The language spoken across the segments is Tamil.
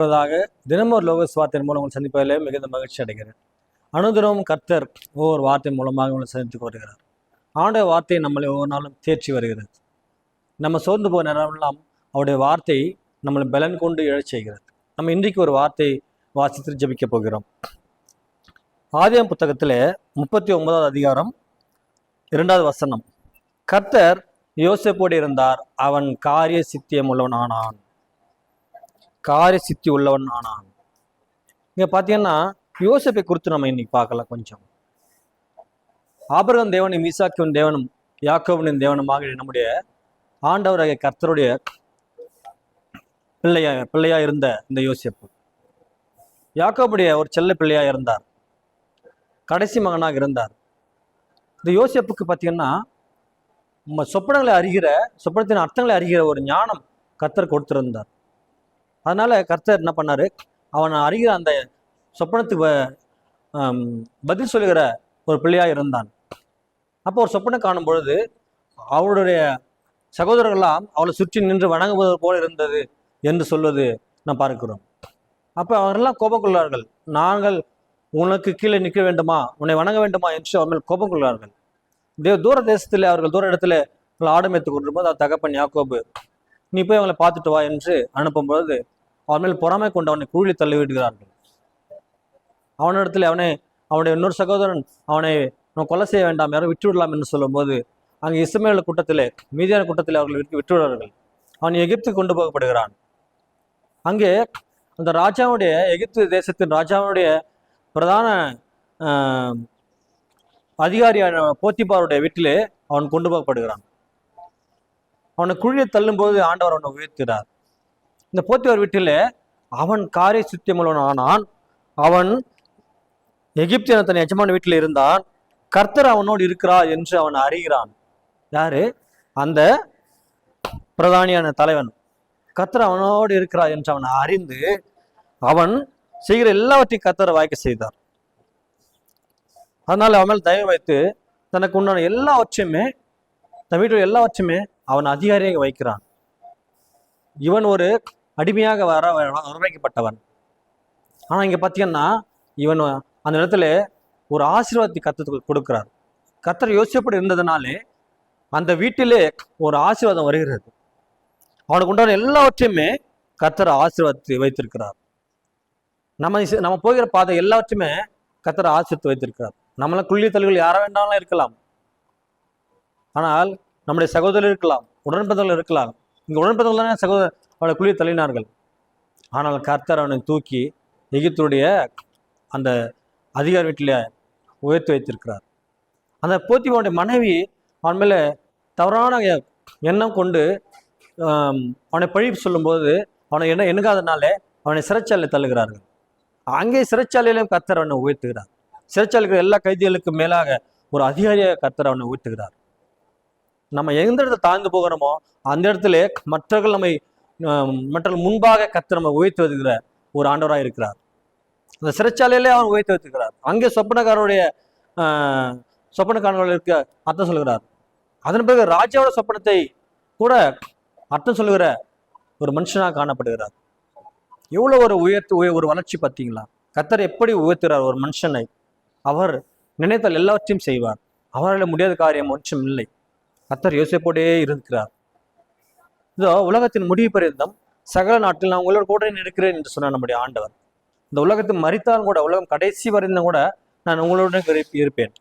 முன்னதாக தினமும் ஒரு லோக வார்த்தையின் மூலம் உங்களை சந்திப்பதிலே மிகுந்த மகிழ்ச்சி அடைகிறேன். அனுதினமும் கர்த்தர் ஒவ்வொரு வார்த்தை மூலமாக உங்களை சந்தித்து வருகிறார் ஆண்ட வார்த்தை நம்மளை ஒவ்வொரு நாளும் தேர்ச்சி வருகிறது. நம்ம சோர்ந்து போன நேரமெல்லாம் அவருடைய வார்த்தை நம்மளை பலன் கொண்டு எழச் செய்கிறது. நம்ம இன்றைக்கு ஒரு வார்த்தை வாசித்து ஜெபிக்க போகிறோம். ஆதியம் புத்தகத்தில் முப்பத்தி ஒன்பதாவது அதிகாரம் இரண்டாவது வசனம். கர்த்தர் யோசிப்போடு இருந்தார். அவன் காரிய சித்தியம் உள்ளவன் ஆனான் காரிய சித்தி உள்ளவன் ஆனான் இங்க பாத்தீங்கன்னா யோசிப்பை குறித்து நம்ம இன்னைக்கு பார்க்கலாம் கொஞ்சம். ஆபிரகம் தேவனும் மீசாக்கின் தேவனும் யாக்கோவனின் தேவனுமாக நம்முடைய ஆண்டவராகிய கர்த்தருடைய பிள்ளையா பிள்ளையா இருந்த இந்த யோசிப்பு. யாக்கோபுடைய ஒரு செல்ல பிள்ளையா இருந்தார். கடைசி மகனாக இருந்தார். இந்த யோசிப்புக்கு பார்த்தீங்கன்னா நம்ம சொப்பனங்களை அறிகிற சொப்பனத்தின் அர்த்தங்களை அறிகிற ஒரு ஞானம் கர்த்தர் கொடுத்திருந்தார். அதனால் கர்த்தர் என்ன பண்ணார்? அவன் அறிகிற அந்த சொப்பனத்துக்கு வ- பதில் சொல்லுகிற ஒரு பிள்ளையாக இருந்தான். அப்போ ஒரு சொப்பனம் காணும் பொழுது அவருடைய சகோதரர்கள்லாம் அவளை சுற்றி நின்று வணங்குவது போல இருந்தது என்று சொல்வது நாம் பார்க்கிறோம். அப்போ அவரெல்லாம் கோபம் கொள்வார்கள் நாங்கள் உனக்கு கீழே நிற்க வேண்டுமா? உன்னை வணங்க வேண்டுமா? என்று அவர் மேல் கோபம் கொள்வார்கள் தூர தேசத்தில் அவர்கள் தூர இடத்துல அவர்கள் ஆடு மேய்த்து கொண்டிருக்கும்போது அவர் தகப்பன் யாக்கோபு நீ போய் அவங்களை பார்த்துட்டு வா என்று அனுப்பும்பொழுது அவன் மேல் பொறாமை கொண்டு அவனை குழி தள்ளி விடுகிறார்கள். அவனிடத்தில் அவனை அவனுடைய இன்னொரு சகோதரன் அவனை நம்ம கொலை செய்ய வேண்டாம் யாரும் விட்டு விடலாம் என்று சொல்லும்போது அங்கே இஸ்மேல் கூட்டத்திலே மீதியான கூட்டத்தில் அவர்கள் விட்டு விட்டு அவன் எகிப்து கொண்டு போகப்படுகிறான். அங்கே அந்த ராஜாவுடைய எகிப்து தேசத்தின் ராஜாவுடைய பிரதான ஆஹ், அதிகாரியான போத்திபாருடைய வீட்டிலே அவன் கொண்டு போகப்படுகிறான். அவனை குழியை தள்ளும்போது ஆண்டவர் அவனை உயர்த்துகிறார். இந்த போத்தியவர் வீட்டிலே அவன் காரை சுத்தியமுள்ளவன் ஆனான் அவன் எகிப்தியன தன் எஜமான வீட்டில் இருந்தான். கர்த்தர் அவனோடு இருக்கிறார் என்று அவன் அறிகிறான். யாரு? அந்த பிரதானியான தலைவன். கர்த்தர் அவனோடு இருக்கிறார் என்று அவன் அறிந்து அவன் செய்கிற எல்லாவற்றையும் கர்த்தரை வாய்க்க செய்தார். அதனால அவன் மேல் தயவு வைத்து தனக்கு உண்டான எல்லாவற்றையுமே தன் வீட்டில் எல்லாவற்றையுமே அவன் அதிகாரியாக வைக்கிறான். இவன் ஒரு அடிமையாக வர வரவைக்கப்பட்டவன் ஆனால் இங்கே பார்த்தீங்கன்னா இவன் அந்த இடத்துல ஒரு ஆசீர்வாதத்தை கத்து கொடுக்கிறார். கத்தர் யோசிக்கப்படி இருந்ததுனாலே அந்த வீட்டிலே ஒரு ஆசீர்வாதம் வருகிறது. அவனுக்கு உண்டான எல்லாவற்றையுமே கத்தர் ஆசீர்வாதத்தை வைத்திருக்கிறார். நம்ம நம்ம போகிற பாதை எல்லாவற்றையுமே கத்தர் ஆசீர்வத்து வைத்திருக்கிறார். நம்மளாம் குள்ளி தல்கள் யார வேண்டாலும் இருக்கலாம். ஆனால் நம்முடைய சகோதரர் இருக்கலாம் உடன்பிறந்தவர்கள் இருக்கலாம். இங்கே உடன்பிறந்தவர்கள் தானே சகோதரர் அவனை குளிர் தள்ளினார்கள். ஆனால் கர்த்தர் அவனை தூக்கி எகிப்துடைய அந்த அதிகாரி வீட்டில் உயர்த்தி வைத்திருக்கிறார். அந்த போத்திபாவுடைய மனைவி அவன் மேலே தவறான எ- எண்ணம் கொண்டு அவனை பழி சொல்லும்போது அவனை என்ன எண்ணுகாதனாலே அவனை சிறைச்சாலையில் தள்ளுகிறார்கள். அங்கே சிறைச்சாலையிலும் கர்த்தர் அவனை உயர்த்துகிறார். சிறைச்சாலையில் எல்லா கைதிகளுக்கு மேலாக ஒரு அதிகாரியாக கர்த்தர் அவனை உயர்த்துகிறார். நம்ம எந்த இடத்துல தாழ்ந்து போகிறோமோ அந்த இடத்துல மற்றவர்கள் நம்மை ஆம், மற்றவர்கள் முன்பாக கத்து நம்ம உயர்த்து வருகிற ஒரு ஆண்டவராக இருக்கிறார். அந்த சிறைச்சாலையிலே அவர் உயர்த்து வைத்திருக்கிறார். அங்கே சொப்பனக்காரருடைய சொப்பனக்காரர்கள் இருக்க அர்த்தம் சொல்கிறார் அதன் பிறகு ராஜாவோட சொப்பனத்தை கூட அர்த்தம் சொல்லுகிற ஒரு மனுஷனாக காணப்படுகிறார். எவ்வளோ ஒரு உயர்த்து உய- ஒரு வளர்ச்சி பார்த்தீங்களா? கத்தர் எப்படி உயர்த்துகிறார் ஒரு மனுஷனை? அவர் நினைத்தால் எல்லாவற்றையும் செய்வார். அவரால் முடியாத காரியம் ஒன்றும் இல்லை. கத்தர் யோசிப்போடே இருக்கிறார் இதோ உலகத்தின் முடிவு பரியந்தம் சகல நாட்டில் நான் உங்களோட கூட இருக்கிறேன் என்று சொன்னார் நம்முடைய ஆண்டவர். இந்த உலகத்தில் மறித்தாலும் கூட உலகம் கடைசி வரைந்தும் கூட நான் உங்களோட இருப்பேன்.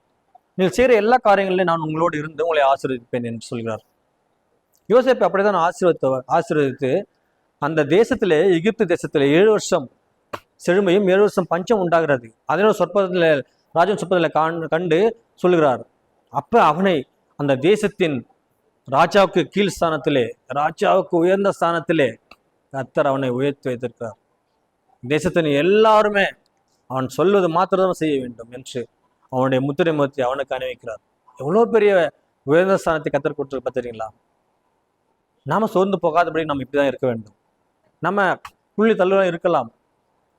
நீங்கள் செய்கிற எல்லா காரியங்களிலும் நான் உங்களோடு இருந்து உங்களை ஆசீர்வதிப்பேன் என்று சொல்கிறார். யோசேப்பு அப்படிதான் ஆசீர்வத்த ஆசீர்வதித்து அந்த தேசத்திலே எகிப்து தேசத்தில் ஏழு வருஷம் செழுமையும் ஏழு வருஷம் பஞ்சம் உண்டாகிறது. அதனோட சொற்பத்தில் ராஜன் சொற்பத்தில் கண்டு சொல்லுகிறார். அப்போ அவனை அந்த தேசத்தின் ராஜாவுக்கு கீழ் ஸ்தானத்திலே ராஜாவுக்கு உயர்ந்த ஸ்தானத்திலே கர்த்தர் அவனை உயர்த்தி வைத்திருக்கிறார். தேசத்தின் எல்லாருமே அவன் சொல்வது மாத்திரம் செய்ய வேண்டும் என்று அவனுடைய முத்திரை முகத்தை அவனுக்கு அணிவிக்கிறார். எவ்வளோ பெரிய உயர்ந்த ஸ்தானத்தை கத்தர் கொடுத்து பார்த்துறீங்களா நாம் சோர்ந்து போகாதபடி நம்ம இப்படிதான் இருக்க வேண்டும். நம்ம புள்ளி தள்ளுவா இருக்கலாம்.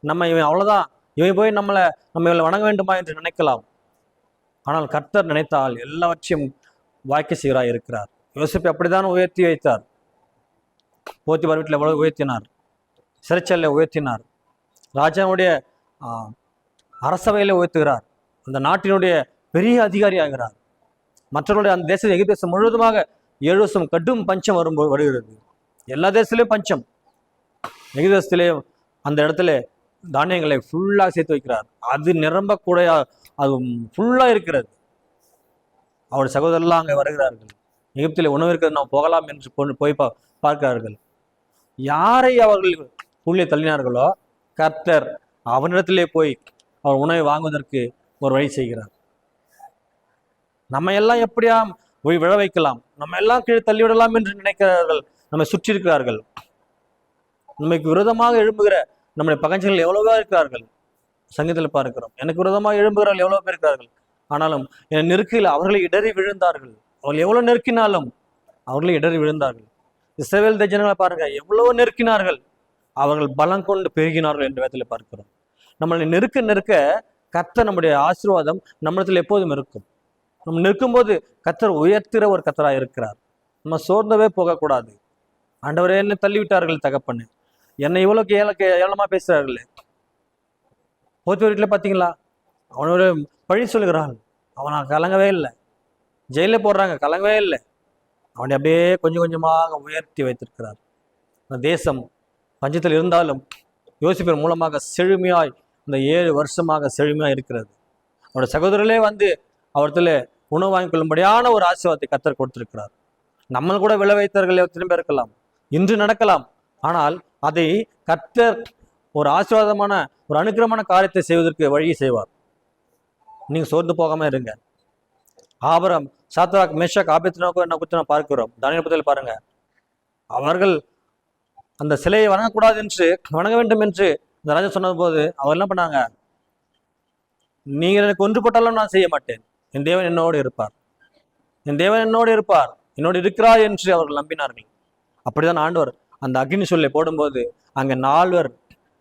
நம்ம இவன் அவ்வளோதான் இவன் போய் நம்மளை நம்ம இவளை வணங்க வேண்டுமா என்று நினைக்கலாம். ஆனால் கர்த்தர் நினைத்தால் எல்லாவற்றையும் வாய்க்க இருக்கிறார். யோசிப்பை அப்படித்தான் உயர்த்தி வைத்தார். போத்திபார் வீட்டில் எவ்வளவு உயர்த்தினார்? சிறைச்சலில் உயர்த்தினார். ராஜாவுடைய அரசவையில் உயர்த்துகிறார். அந்த நாட்டினுடைய பெரிய அதிகாரி ஆகிறார் மற்றவருடைய அந்த தேச எகிப்து தேசம் முழுவதுமாக ஏழு வருஷம் கடும் பஞ்சம் வரும் வருகிறது. எல்லா தேசத்திலையும் பஞ்சம். எகிப்து அந்த இடத்துல தானியங்களை ஃபுல்லாக சேர்த்து வைக்கிறார். அது நிரம்ப அது ஃபுல்லாக இருக்கிறது. அவருடைய சகோதரர்லாம் அங்கே வருகிறார்கள். எகிப்தில் உணவு இருக்கிறது நாம் போகலாம் என்று போய் பா பார்க்கிறார்கள். யாரை அவர்கள் உள்ளே தள்ளினார்களோ கர்த்தர் அவனிடத்திலே போய் அவர் உணவை வாங்குவதற்கு ஒரு வழி செய்கிறார். நம்ம எல்லாம் எப்படியா போய் விழ வைக்கலாம்? நம்ம எல்லாம் கீழே தள்ளிவிடலாம் என்று நினைக்கிறார்கள். நம்மை சுற்றி இருக்கிறார்கள். நமக்கு விரோதமாக எழும்புகிற நம்முடைய பகஞ்சங்கள் எவ்வளவோ இருக்கிறார்கள். சங்கீதத்தில் பார்க்கிறோம். எனக்கு விரோதமாக எழும்புகிறார்கள் எவ்வளவு பேர் இருக்கிறார்கள். ஆனாலும் என் நெருக்கையில் அவர்களை இடறி விழுந்தார்கள். அவர்கள் எவ்வளவு நெருக்கினாலும் அவர்களை இடறி விழுந்தார்கள். இஸ்ரேல் ஜனங்களை பாருங்க எவ்வளவோ நெருக்கினார்கள். அவர்கள் பலம் கொண்டு பெருகினார்கள் என்ற விதத்தில் பார்க்கிறோம். நம்மளை நெருக்க நெருக்க கத்தர் நம்முடைய ஆசீர்வாதம் நம்மளத்தில் எப்போதும் இருக்கும். நம்ம நிற்கும்போது கத்தர் உயர்த்திற ஒரு கத்தராக இருக்கிறார். நம்ம சோர்ந்தவே போகக்கூடாது. ஆண்டவரே என்ன தள்ளிவிட்டார்கள் தகப்பன்னு என்னை இவ்வளோ ஏல ஏளமாக பேசுகிறார்களே போத்தி வீட்டில் பார்த்தீங்களா? அவனோட பழி சொல்லுகிறான் அவனை கலங்கவே இல்லை. ஜெயிலில் போடுறாங்க கலங்கவே இல்லை. அவனை அப்படியே கொஞ்சம் கொஞ்சமாக உயர்த்தி வைத்திருக்கிறார். அந்த தேசம் பஞ்சத்தில் இருந்தாலும் யோசிப்பின் மூலமாக செழுமையாய் இந்த ஏழு வருஷமாக செழுமையாக இருக்கிறது. அவருடைய சகோதரர்களே வந்து அவரத்தில் உணவு வாங்கி கொள்ளும்படியான ஒரு ஆசீர்வாதத்தை கத்தர் கொடுத்திருக்கிறார். நம்ம கூட விளைவித்தவர்கள் திரும்ப இருக்கலாம். இன்று நடக்கலாம். ஆனால் அதை கத்தர் ஒரு ஆசீர்வாதமான ஒரு அனுக்கிரமான காரியத்தை செய்வதற்கு வழி செய்வார். நீங்கள் சோர்ந்து போகாமல் இருங்க. ஆபரம் சாத்ராக் மேஷாக் ஆபத்தினோக்கோ என்ன குறித்து நாம் பார்க்கிறோம் தானியல் புத்தகத்தில் பாருங்க. அவர்கள் அந்த சிலையை வணங்கக்கூடாது என்று வணங்க வேண்டும் என்று இந்த ராஜா சொன்னபோது அவர் என்ன பண்ணாங்க? நீங்கள் எனக்கு ஒன்று போட்டாலும் நான் செய்ய மாட்டேன். என் தேவன் என்னோடு இருப்பார். என் தேவன் என்னோடு இருப்பார். என்னோடு இருக்கிறார் என்று அவர்கள் நம்பினார்கள். அப்படிதான் ஆண்டவர் அந்த அக்னி சொல்லை போடும்போது அங்கே நால்வர்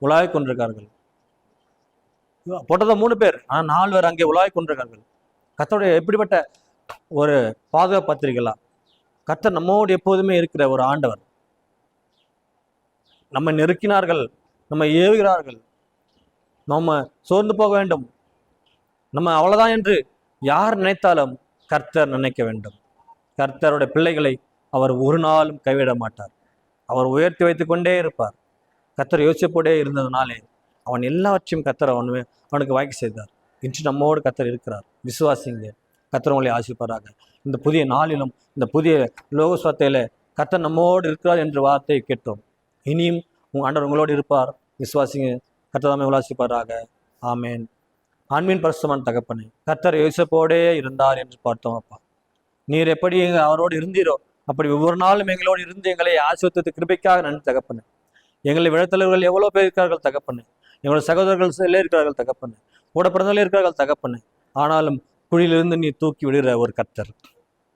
உலாவிக் கொண்டிருக்கார்கள். போட்டது மூணு பேர் ஆனால் நாலு பேர் அங்கே உலாய் கொண்டிருக்கார்கள். கத்தோடைய எப்படிப்பட்ட ஒரு பாதுகாப்பு பத்திரிகளா கர்த்தர் நம்மோடு எப்போதுமே இருக்கிற ஒரு ஆண்டவர். நம்ம நெருக்கினார்கள் நம்ம ஏவுகிறார்கள் நம்ம சோர்ந்து போக வேண்டும். நம்ம அவ்வளவுதான் என்று யார் நினைத்தாலும் கர்த்தர் நினைக்க வேண்டும். கர்த்தருடைய பிள்ளைகளை அவர் ஒரு நாளும் கைவிட மாட்டார். அவர் உயர்த்தி வைத்து கொண்டே இருப்பார். கர்த்தர் யோசிப்போடே இருந்ததுனாலே அவன் எல்லாவற்றையும் கத்தர் அவன் அவனுக்கு வாய்க்கு செய்தார். இன்று நம்மோடு கத்தர் இருக்கிறார். விசுவாசிங்க. கத்தர் உங்களை ஆசிப்பாராக இந்த புதிய நாளிலும் இந்த புதிய லோகஸ்வத்தையில கத்தர் நம்மோடு இருக்கிறார் என்ற வார்த்தையை கேட்டோம். இனியும் உங்கள் ஆண்டவர் உங்களோடு இருப்பார். விசுவாசிங்க. கர்த்தர் தாமே உலாசிப்பாராக ஆமேன். ஆண்மீன் பரிசுமான் தகப்பனே கத்தர் யோசிப்போடே இருந்தார் என்று பார்த்தோம் அப்பா. நீர் எப்படி அவரோடு இருந்தீரோ அப்படி ஒவ்வொரு நாளும் எங்களோடு இருந்து எங்களை ஆசிரியத்து கிருபைக்காக நன்றி தகப்பனே. எங்களை விழத்தலைவர்கள் எவ்வளோ பேர் இருக்கிறார்கள் தகப்பண்ணு எங்களோட சகோதரர்கள் சில இருக்கிறார்கள் தகப்பண்ணு கூட பிறந்தவர்களே இருக்கிறார்கள் தகப்பண்ணு ஆனாலும் குழியிலிருந்து நீ தூக்கி விடுகிற ஒரு கர்த்தர்.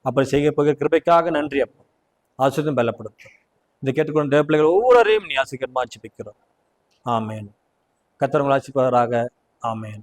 அப்படி செய்ய போகிற கிருபைக்காக நன்றி அப்பா. ஆசிரியம் பலப்படுத்தும் இதை கேட்டுக்கொண்ட பிள்ளைகள் ஒவ்வொருவரையும் நீ ஆசிரியமாக ஆட்சிப்பிக்கிறோம் ஆமேன். கர்த்தர் உங்களை ஆமேன்.